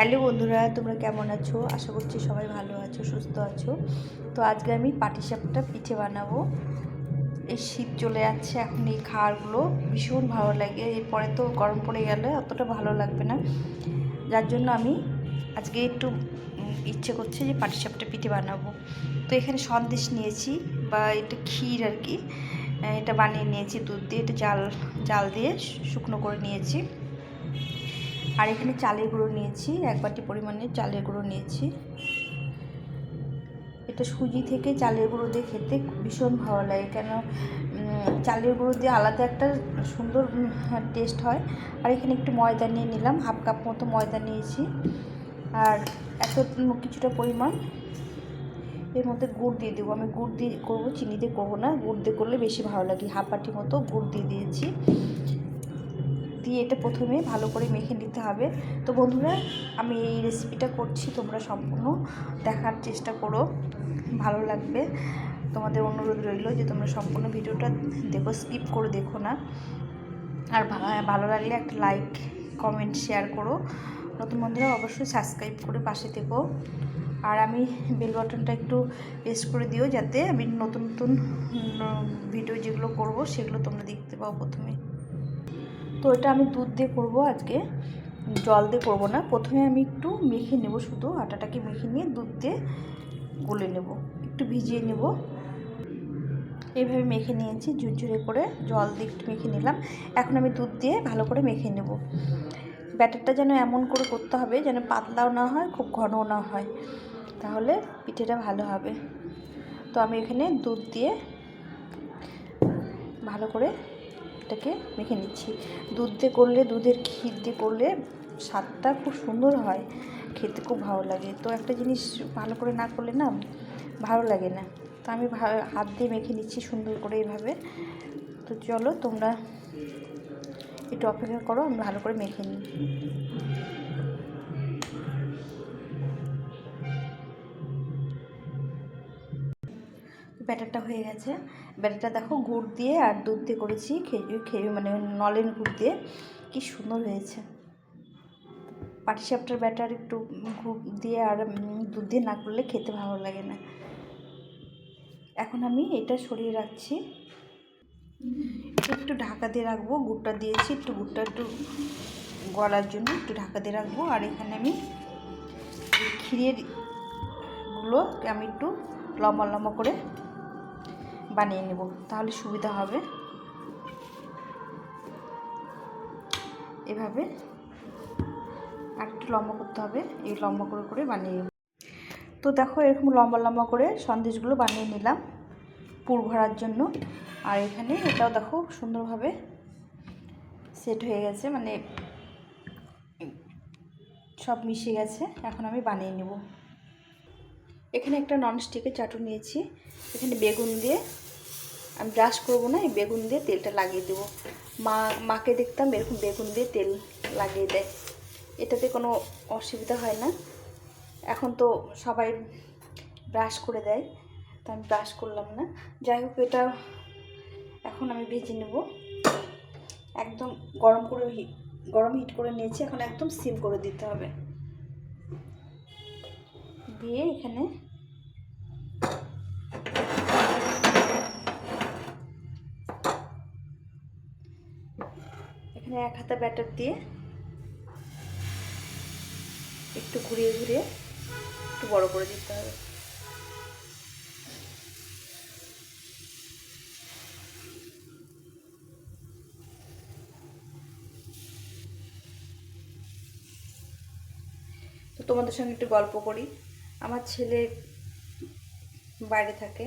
Hello বন্ধুরা, তোমরা কেমন আছো? আশা করছি সবাই ভালো আছো, সুস্থ আছো। তো আজকে আমি পাটিসাপটা পিঠে বানাবো। এই শীত চলে যাচ্ছে, এখন এই খাওয়ারগুলো ভীষণ ভালো লাগে। এরপরে তো গরম পড়ে গেলে অতটা ভালো লাগবে না। যার জন্য আমি আজকে একটু ইচ্ছে করছে যে পাটিসাপটা পিঠে বানাবো। তো এখানে সন্দেশ নিয়েছি বা এটা ক্ষীর আর কি। এটা বানিয়ে নিয়েছি দুধ দিয়ে। এটা জাল জাল দিয়ে শুকনো করে নিয়েছি। আর এখানে চালের গুঁড়ো নিয়েছি, এক বাটি পরিমাণে চালের গুঁড়ো নিয়েছি। এটা সুজি থেকে চালের গুঁড়ো দিয়ে খেতে ভীষণ ভালো লাগে, কেন চালের গুঁড়ো দিয়ে আলাদা একটা সুন্দর টেস্ট হয়। আর এখানে একটু ময়দা নিয়ে নিলাম, হাফ কাপ মতো ময়দা নিয়েছি। আর এত কিছুটা পরিমাণ এর মধ্যে গুড় দিয়ে দেবো। আমি গুড় দিয়ে করব, চিনি দিয়ে করব না, গুড় দিয়ে করলে বেশি ভালো লাগে। হাফ বাটি মতো গুড় দিয়ে দিয়েছি। দিয়ে এটা প্রথমে ভালো করে মেখে নিতে হবে। তো বন্ধুরা, আমি এই রেসিপিটা করছি, তোমরা সম্পূর্ণ দেখার চেষ্টা করো। ভালো লাগবে। তোমাদের অনুরোধ রইল যে তোমরা সম্পূর্ণ ভিডিওটা দেখো স্কিপ করে দেখো না। আর ভালো লাগলে একটা লাইক কমেন্ট শেয়ার করো। নতুন বন্ধুরা, অবশ্যই সাবস্ক্রাইব করে পাশে থেকো। আর আমি বেল বাটনটা একটু প্রেস করে দিও যাতে আমি নতুন নতুন ভিডিও যেগুলো করব, সেগুলো তোমরা দেখতে পাও প্রথমে। তো এটা আমি দুধ দিয়ে করব আজকে। জল দিয়ে করব না। প্রথমে আমি একটু মেখে নেব শুধু। আটাটাকে মেখে নিয়ে দুধ দিয়ে গুলে নেব। একটু ভিজিয়ে নেব। এইভাবে মেখে নিয়েছি। ঝুরঝুরে করে জল দিয়ে একটু মেখে নিলাম। এখন আমি দুধ দিয়ে ভালো করে মেখে নেব। ব্যাটারটা যেন এমন করে করতে হবে যেন পাতলাও না হয়, খুব ঘনও না হয়। তাহলে পিঠেটা ভালো হবে। তো আমি এখানে দুধ দিয়ে ভালো করে এটাকে মেখে নিচ্ছি। দুধ দিয়ে করলে, দুধের ক্ষীর দিয়ে করলে স্বাদটা খুব সুন্দর হয়। খেতে খুব ভালো লাগে। তো একটা জিনিস ভালো করে না করলে না ভালো লাগে না। তো আমি হাত দিয়ে মেখে নিচ্ছি সুন্দর করে এইভাবে তো চলো তোমরা একটু অপেক্ষা করো, আমি ভালো করে মেখে নিই। ব্যাটারটা হয়ে গেছে। ব্যাটারটা দেখো গুড় দিয়ে আর দুধ দিয়ে করেছি, খেজুর খেজুর মানে নলেন গুড় দিয়ে। কি সুন্দর হয়েছে। পাটিসাপটার ব্যাটার একটু গুড় দিয়ে আর দুধ দিয়ে না করলে খেতে ভালো লাগে না। এখন আমি এটা সরিয়ে রাখছি। একটু ঢাকা দিয়ে রাখব, গুড়টা দিয়েছি একটু, গুড়টা একটু গলার জন্য একটু ঢাকা দিয়ে রাখব। আর এখানে আমি ক্ষীরেরগুলো আমি একটু লম্বা লম্বা করে বানিয়ে নেব, তাহলে সুবিধা হবে। এভাবে আর একটু লম্বা করতে হবে, এই লম্বা করে করে বানিয়ে নেব। তো দেখো এরকম লম্বা লম্বা করে সন্দেশগুলো বানিয়ে নিলাম পুর ভরার জন্য। আর এখানে এটাও দেখো সুন্দরভাবে সেট হয়ে গেছে মানে সব মিশে গেছে, এখন আমি বানিয়ে নেব। এখানে একটা ননস্টিকের চাটু নিয়েছি, এখানে বেগুন দিয়ে আমি ব্রাশ করব না, এই বেগুন দিয়ে তেলটা লাগিয়ে দেবো। মা, মাকে দেখতাম এরকম বেগুন দিয়ে তেল লাগিয়ে দেয়। এটাতে কোনো অসুবিধা হয় না। এখন তো সবাই ব্রাশ করে দেয়, তো আমি ব্রাশ করলাম না। যাই হোক, এটা এখন আমি ভেজে নেব। একদম গরম করে গরম হিট করে নিয়েছি, এখন একদম সিম করে দিতে হবে। দিয়ে এখানে এখানে এক হাতা ব্যাটার দিয়ে একটু ঘুরিয়ে ঘুরিয়ে একটু বড় করে দিতে হবে। তো তোমাদের সঙ্গে একটু গল্প করি। আমার ছেলে বাইরে থাকে।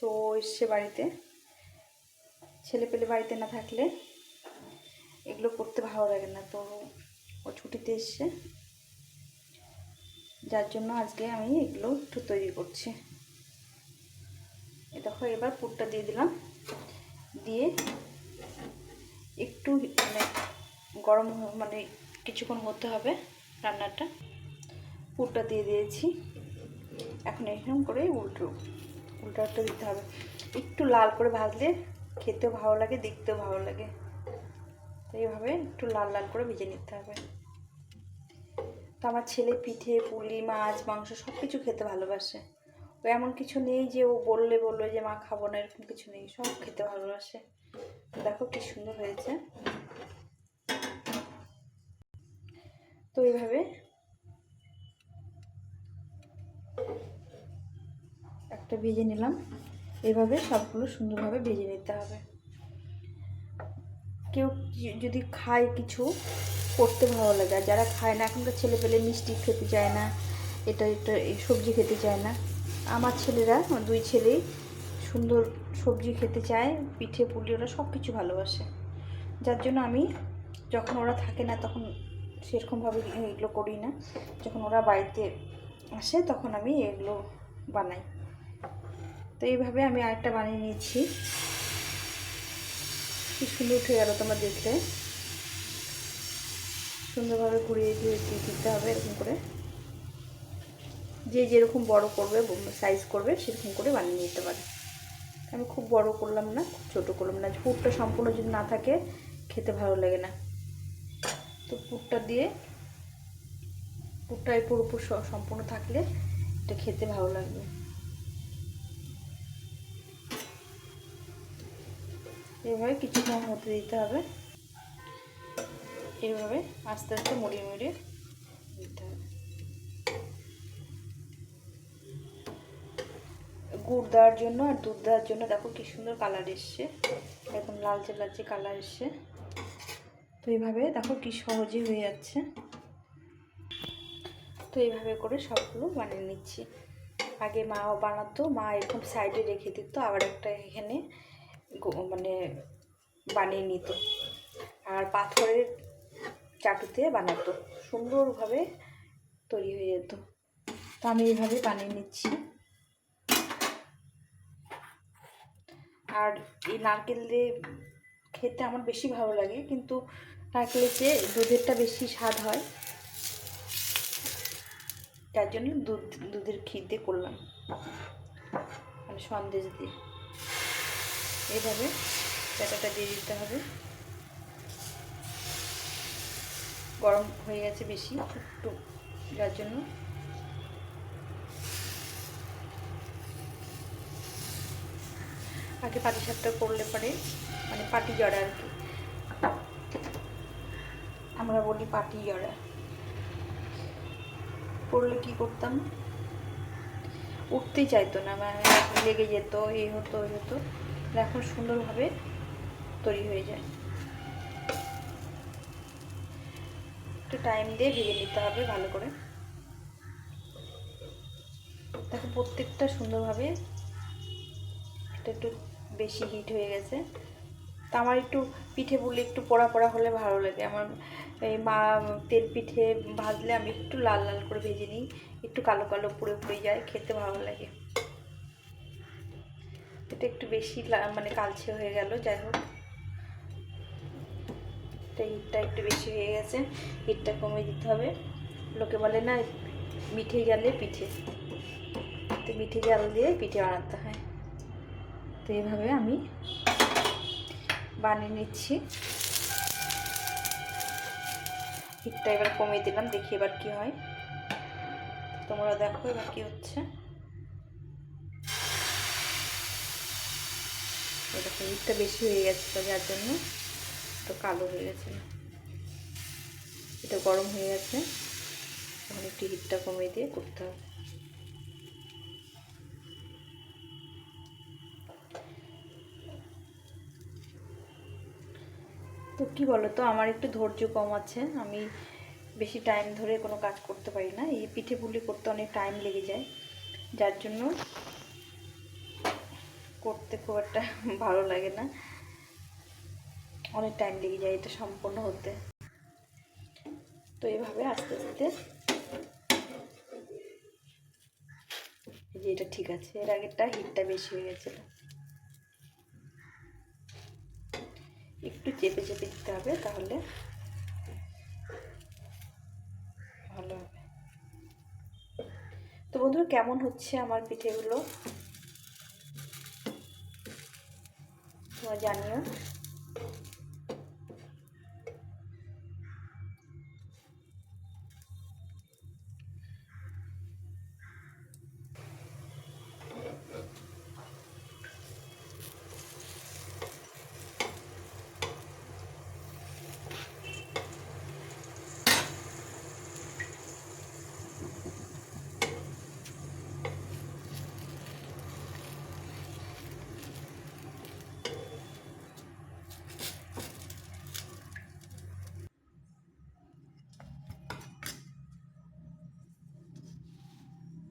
তো এসছে বাড়িতে। ছেলে পেলে বাড়িতে না থাকলে এগুলো করতে ভালো লাগে না। তো ও ছুটিতে এসছে। যার জন্য আজকে আমি এগুলো একটু তৈরি করছি। দেখো, এবার পুরটা দিয়ে দিলাম। দিয়ে একটু মানে গরম মানে কিছুক্ষণ হতে হবে রান্নাটা। পুরটা দিয়ে দিয়েছি। এখন এরকম করে উল্টো উল্টাটা দিতে হবে। একটু লাল করে ভাজলে খেতেও ভালো লাগে, দেখতেও ভালো লাগে। তো এইভাবে একটু লাল লাল করে ভেজে নিতে হবে। তো আমার ছেলে পিঠে, পুলি, মাছ, মাংস সব কিছু খেতে ভালোবাসে। ও এমন কিছু নেই যে ও বললে বলল যে, মা, খাব না, এরকম কিছু নেই। সব খেতে ভালোবাসে। দেখো কি সুন্দর হয়েছে। তো এইভাবে একটা ভেজে নিলাম। এভাবে সবগুলো সুন্দরভাবে ভেজে নিতে হবে। কেউ যদি খায় কিছু, করতে ভালো লাগে। আর যারা খায় না, এখনকার ছেলে পেলে মিষ্টি খেতে চায় না, এটা এটা, এই সবজি খেতে চায় না। আমার ছেলেরা দুই ছেলেই সুন্দর সবজি খেতে চায়, পিঠে, পুলি, ওরা সব কিছু ভালোবাসে। যার জন্য আমি যখন ওরা থাকে না, তখন সেরকমভাবে এগুলো করি না। যখন ওরা বাড়িতে আসে, তখন আমি এগুলো বানাই। তো এইভাবে আমি আরেকটা বানিয়ে নিয়েছি কি সুন্দর উঠে গেল তোমার দেখলে সুন্দরভাবে ঘুরিয়ে দিয়ে দিতে হবে এরকম করে। যে যেরকম বড় করবে সাইজ করবে, সেরকম করে বানিয়ে নিতে পারে। আমি খুব বড় করলাম না, খুব ছোটো করলাম না। পুরটা সম্পূর্ণ যদি না থাকে, খেতে ভালো লাগে না। তো পুরটা দিয়ে পুরটা পুরোপুর সম্পূর্ণ থাকলে এটা খেতে ভালো লাগবে। এইভাবে কিছুক্ষণ হতে দিতে হবে। এইভাবে আস্তে আস্তে মুড়িয়ে মুড়িয়ে দিতে হবে। গুড় দেওয়ার জন্য আর দুধ দেওয়ার জন্য দেখো কি সুন্দর কালার এসছে। এখন লালচে লালচে কালার এসছে। তো এইভাবে দেখো কি সহজে হয়ে যাচ্ছে। তো এইভাবে করে সবগুলো বানিয়ে নিচ্ছি। আগে মাও বানাতো, মা এরকম সাইডে রেখে দিত, আবার একটা এখানে মানে বানিয়ে নিত। আর পাথরের চাটুতে বানাতো। সুন্দরভাবে তৈরি হয়ে যেত। তো আমি এইভাবে বানিয়ে নিচ্ছি। আর এই নারকেল দিয়ে খেতে আমার বেশি ভালো লাগে, কিন্তু নারকেলের চেয়ে দুধেরটা বেশি স্বাদ হয়। তার জন্য দুধ, দুধের ক্ষীর দিয়ে করলাম। মানে সন্দেশ দিয়ে। এইভাবে চাটাটা দিয়ে দিতে হবে। গরম হয়ে গেছে বেশি একটু যার জন্য। আগে পাটি সাপটা করলে পরে মানে পাটি জড়া আর কি। আমরা বলি পাটি জড়া করলে কি করতাম? উঠতেই চাইতো না মানে লেগে যেত এই হতো ওই হতো। এখন সুন্দরভাবে তৈরি হয়ে যায়। একটু টাইম দিয়ে ভেজে নিতে হবে ভালো করে। দেখো, প্রত্যেকটা সুন্দরভাবে এটা একটু বেশি হিট হয়ে গেছে। তা আমার একটু পিঠে পুলি একটু পোড়া পোড়া হলে ভালো লাগে। আমার এই মা তেল পিঠে ভাজলে আমি একটু লাল লাল করে ভেজে নিই। একটু কালো কালো পুড়ে পুড়ে যায়, খেতে ভালো লাগে। এটা একটু বেশি মানে কালচে হয়ে গেল, যাই হোক। এটা হিটটা একটু বেশি হয়ে গেছে, হিটটা কমিয়ে দিতে হবে। লোকে বলে না, মিঠে গেলে পিঠে। তো মিঠে জাল দিয়ে পিঠে বানাতে হয়। তো এইভাবে আমি বানিয়ে নিচ্ছি। হিটটা এবার কমিয়ে দিলাম, দেখি এবার কি হয়। তোমরা দেখো এবার কি হচ্ছে। দেখো হিটটা বেশি হয়ে গেছে তো যার জন্য তো কালো হয়ে গেছে। এটা গরম হয়ে গেছে। এখন একটু হিটটা কমিয়ে দিয়ে করতে হবে। তো কী বলো তো আমার একটু ধৈর্য কম আছে। আমি বেশি টাইম ধরে কোনো কাজ করতে পারি না। এই পিঠে পুলি করতে অনেক টাইম লেগে যায়। যার জন্য করতে খুব একটা ভালো লাগে না। অনেক টাইম লেগে যায় এটা সম্পূর্ণ হতে। তো এইভাবে আস্তে আস্তে। যে এটা ঠিক আছে, এর আগেরটা হিটটা বেশি হয়ে গেছিল একটু চেপে চেপে দিতে হবে তাহলে ভালো হবে। তো বন্ধুরা, কেমন হচ্ছে আমার পিঠেগুলো? জানিও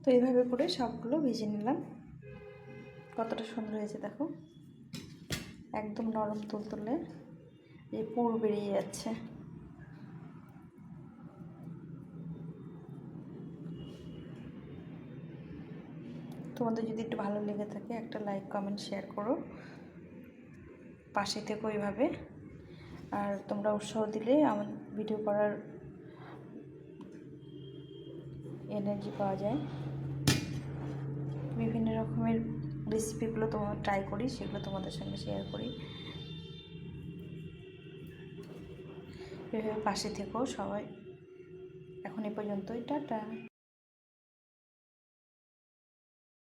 তো এইভাবে করে সবগুলো ভেজে নিলাম। কতটা সুন্দর হয়েছে দেখো। একদম নরম তুলতুলে। এই পুর বেরিয়ে যাচ্ছে। তোমাদের যদি একটু ভালো লেগে থাকে, একটা লাইক, কমেন্ট, শেয়ার করো। পাশে থেকো এইভাবে। আর তোমরা উৎসাহ দিলে আমার ভিডিও করার এনার্জি পাওয়া যায়। বিভিন্ন রকমের রেসিপিগুলো তোমার ট্রাই করি, সেগুলো তোমাদের সঙ্গে শেয়ার করি। এভাবে পাশে থেকো সবাই। এখন এ পর্যন্তই, টাটা।